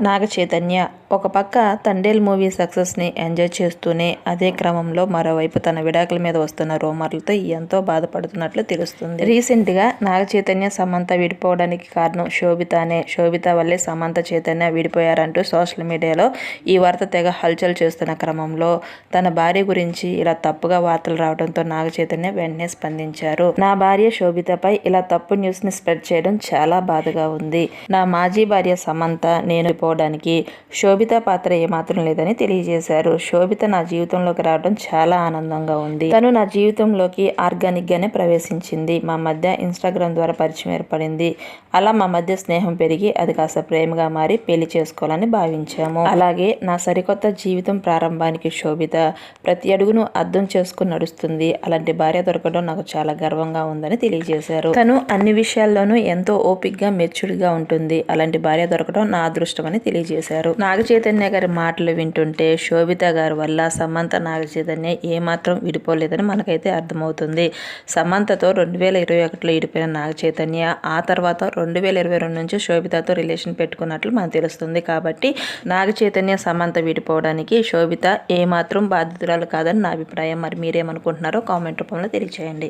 నాగ చైతన్య ఒక పక్క తండేల్ మూవీ సక్సెస్ని ఎంజాయ్ చేస్తూనే అదే క్రమంలో మరోవైపు తన విడాకుల మీద వస్తున్న రూమర్లతో ఎంతో బాధపడుతున్నట్లు తెలుస్తుంది. రీసెంట్గా నాగ చైతన్య సమంత విడిపోవడానికి కారణం శోభితానే. శోభిత వల్లే సమంత చైతన్య విడిపోయారంటూ సోషల్ మీడియాలో ఈ వార్త తెగ హల్చల్ చేస్తున్న క్రమంలో తన భార్య గురించి ఇలా తప్పుగా వార్తలు రావడంతో నాగ చైతన్య వెంటనే స్పందించారు. నా భార్య శోభితపై ఇలా తప్పు న్యూస్ని స్ప్రెడ్ చేయడం చాలా బాధగా ఉంది. నా మాజీ భార్య సమంత నేను పోవడానికి శోభిత పాత్ర ఏమాత్రం లేదని తెలియజేశారు. శోభిత నా జీవితంలోకి రావడం చాలా ఆనందంగా ఉంది. తను నా జీవితంలోకి ఆర్గానిక్ గానే ప్రవేశించింది. మా మధ్య ఇన్స్టాగ్రామ్ ద్వారా పరిచయం ఏర్పడింది. అలా మా మధ్య స్నేహం పెరిగి అది కాస్త ప్రేమగా మారి పెళ్ళి చేసుకోవాలని భావించాము. అలాగే నా సరికొత్త జీవితం ప్రారంభానికి శోభిత ప్రతి అడుగును అర్థం చేసుకుని నడుస్తుంది. అలాంటి భార్య దొరకడం నాకు చాలా గర్వంగా ఉందని తెలియజేశారు. తను అన్ని విషయాల్లోనూ ఎంతో ఓపిక్గా మెచ్యూర్డ్గా ఉంటుంది. అలాంటి భార్య దొరకడం నా అదృష్టమని తెలియజేశారు. నాగచైతన్య గారి మాటలు వింటుంటే శోభిత గారి వల్ల సమంత నాగచైతన్య ఏమాత్రం విడిపోలేదని మనకైతే అర్థమవుతుంది. సమంతతో రెండు వేల ఇరవై ఒకటిలో విడిపోయిన నాగచైతన్య ఆ తర్వాత రెండు వేల ఇరవై రెండు నుంచి శోభితతో రిలేషన్ పెట్టుకున్నట్లు మనకు తెలుస్తుంది. కాబట్టి నాగచైతన్య సమంత విడిపోవడానికి శోభిత ఏమాత్రం బాధితురాలు కాదని నా అభిప్రాయం. మరి మీరేమనుకుంటున్నారో కామెంట్ రూపంలో తెలియచేయండి.